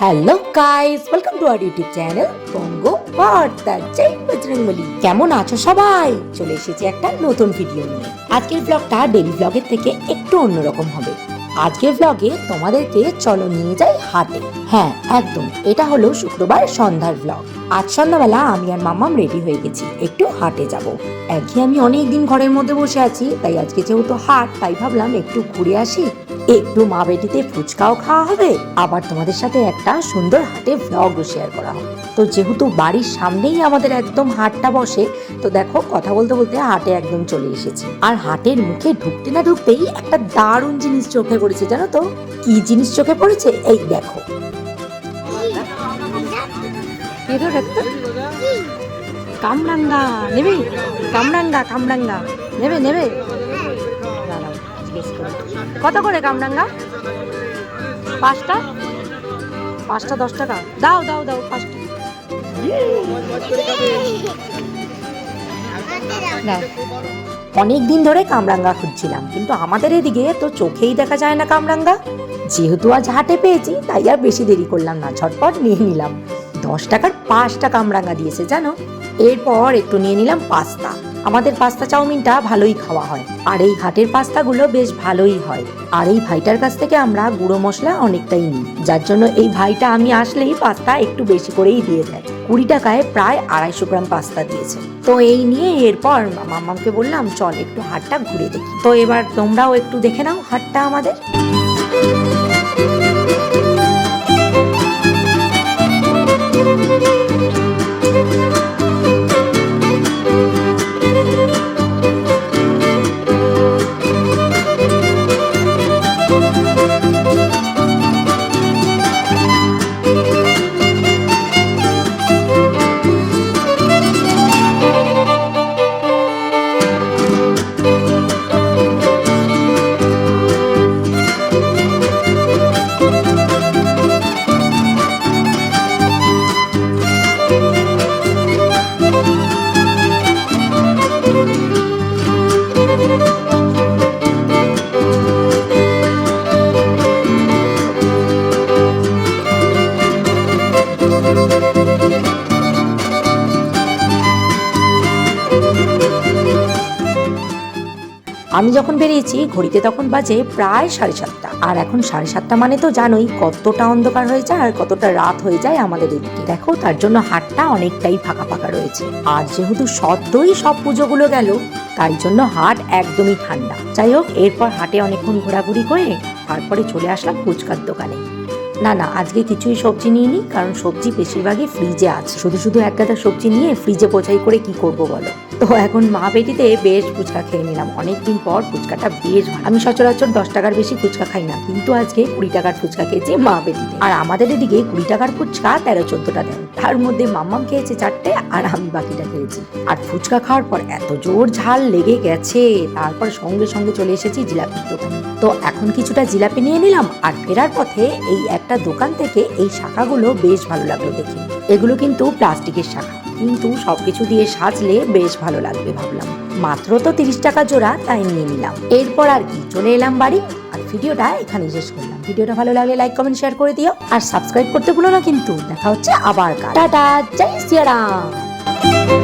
Hello guys welcome to our YouTube channel Banga Barta জয় বজরংবলী কেমন আছো সবাই? চলে এসেছি একটা নতুন ভিডিও নিয়ে। আজকের ব্লগটা ডেলি ব্লগের থেকে একটু অন্যরকম হবে। আজকের ব্লগে তোমাদেরকে চলো নিয়ে যাই হাটে। হ্যাঁ একদম, এটা হলো শুক্রবার সন্ধ্যার ব্লগ আজ সন্ধ্যাবেলা আমি আর মামাম রেডি হয়ে গেছি, একটু হাটে যাব। একঘেয়ে আমি অনেক দিন ঘরের মধ্যে বসে আছি, তাই আজকে যেহেতু হাট, তাই ভাবলাম একটু ঘুরে আসি একটু মা বেটিতে ফুচকাও খাওয়া হবে। আবার তোমাদের সাথে একটা সুন্দর হাটে ভ্লগও শেয়ার করা হবে। তো যেহেতু বাড়ির সামনেই আমাদের একদম হাটটা বসে, তো দেখো কথা বলতে বলতে হাটে একদম চলে এসেছি। আর হাটের মুখে ঢুকতে না ঢুকতেই একটা দারুণ জিনিস চোখে পড়েছে, জানো তো? কি জিনিস চোখে পড়েছে? এই দেখো। কামরাঙ্গা, নেবে? কামরাঙ্গা কামরাঙ্গা। নেবে নেবে? কত করে কামরাঙ্গা পাঁচটা? পাঁচটা দশ টাকা দাও দাও দাও, পাঁচটা। অনেক দিন ধরে কামরাঙ্গা খুঁজছিলাম, কিন্তু আমাদের এদিকে তো চোখেই দেখা যায় না কামরাঙ্গা যেহেতু আজ হাটে পেয়েছি, তাই আর বেশি দেরি করলাম না, ঝটপট নিয়ে নিলাম। দশ টাকার পাঁচটা কামরাঙ্গা দিয়েছে, জানো? এরপর একটু নিয়ে নিলাম পাস্তা আমাদের পাস্তা চাউমিনটা ভালোই খাওয়া হয়। আর এই হাটের পাস্তাগুলো বেশ ভালোই হয়। আর এই ভাইটার কাছ থেকে আমরা গুঁড়ো মশলা অনেকটাই নিই। যার জন্য এই ভাইটা আমি আসলেই পাস্তা একটু বেশি করেই দিয়ে দেয়। কুড়ি টাকায় প্রায় আড়াইশো গ্রাম পাস্তা দিয়েছে। তো এই নিয়ে এরপর মামাকে বললাম, চল একটু হাটটা ঘুরে দেখি। তো এবার তোমরাও একটু দেখে নাও হাটটা আমাদের। thank you আমি যখন বেরিয়েছি, ঘড়িতে তখন বাজে প্রায় সাড়ে সাতটা। আর এখন সাড়ে সাতটা মানে তো জানোই কতটা অন্ধকার হয়ে যায় আর কতটা রাত হয়ে যায় আমাদের এদিকে। দেখো, তার জন্য হাটটা অনেকটাই ফাঁকা ফাঁকা রয়েছে। আর যেহেতু সদ্যই সব পুজোগুলো গেল তাই জন্য হাট একদমই ঠান্ডা। যাই হোক, এরপর হাটে অনেকক্ষণ ঘোরাঘুরি করে তারপরে চলে আসলাম ফুচকার দোকানে। না না, আজকে কিছুই সবজি নিয়ে নি কারণ সবজি বেশিরভাগই ফ্রিজে আছে। শুধু শুধু এক গাদা সবজি নিয়ে ফ্রিজে বোঝাই করে কি করব বলো? তো এখন মা বেটিতে বেশ ফুচকা খেয়ে নিলাম। অনেকদিন পর ফুচকাটা বেশ আমি সচরাচর দশ টাকার বেশি ফুচকা খাই না, কিন্তু আজকে কুড়ি টাকার ফুচকা খেয়েছি মা পেটিতে আর আমাদের এদিকে কুড়ি টাকার ফুচকা তেরো, চোদ্দটা দেয়। তার মধ্যে মাম্মাম খেয়েছে চারটে, আর আমি বাকিটা খেয়েছি। আর ফুচকা খাওয়ার পর এত জোর ঝাল লেগে গেছে, তারপর সঙ্গে সঙ্গে চলে এসেছি জিলাপির দোকানে। তো এখন কিছুটা জিলাপি নিয়ে নিলাম, আর ফেরার পথে এই একটা দোকান থেকে এই শাখাগুলো বেশ ভালো লাগল দেখে। এগুলো কিন্তু প্লাস্টিকের শাখা। কিন্তু সবকিছু দিয়ে সাজলে বেশ ভালো লাগবে ভাবলাম। মাত্র তো তিরিশ টাকা জোড়া, তাই নিয়ে নিলাম। এরপর আর কি, চলে এলাম বাড়ি। আর ভিডিওটা এখানে শেষ করলাম। ভিডিওটা ভালো লাগলে লাইক কমেন্ট শেয়ার করে দিও। আর সাবস্ক্রাইব করতে ভুলো না কিন্তু। দেখা হচ্ছে আবার। টাটা, জয় সিয়ারাম।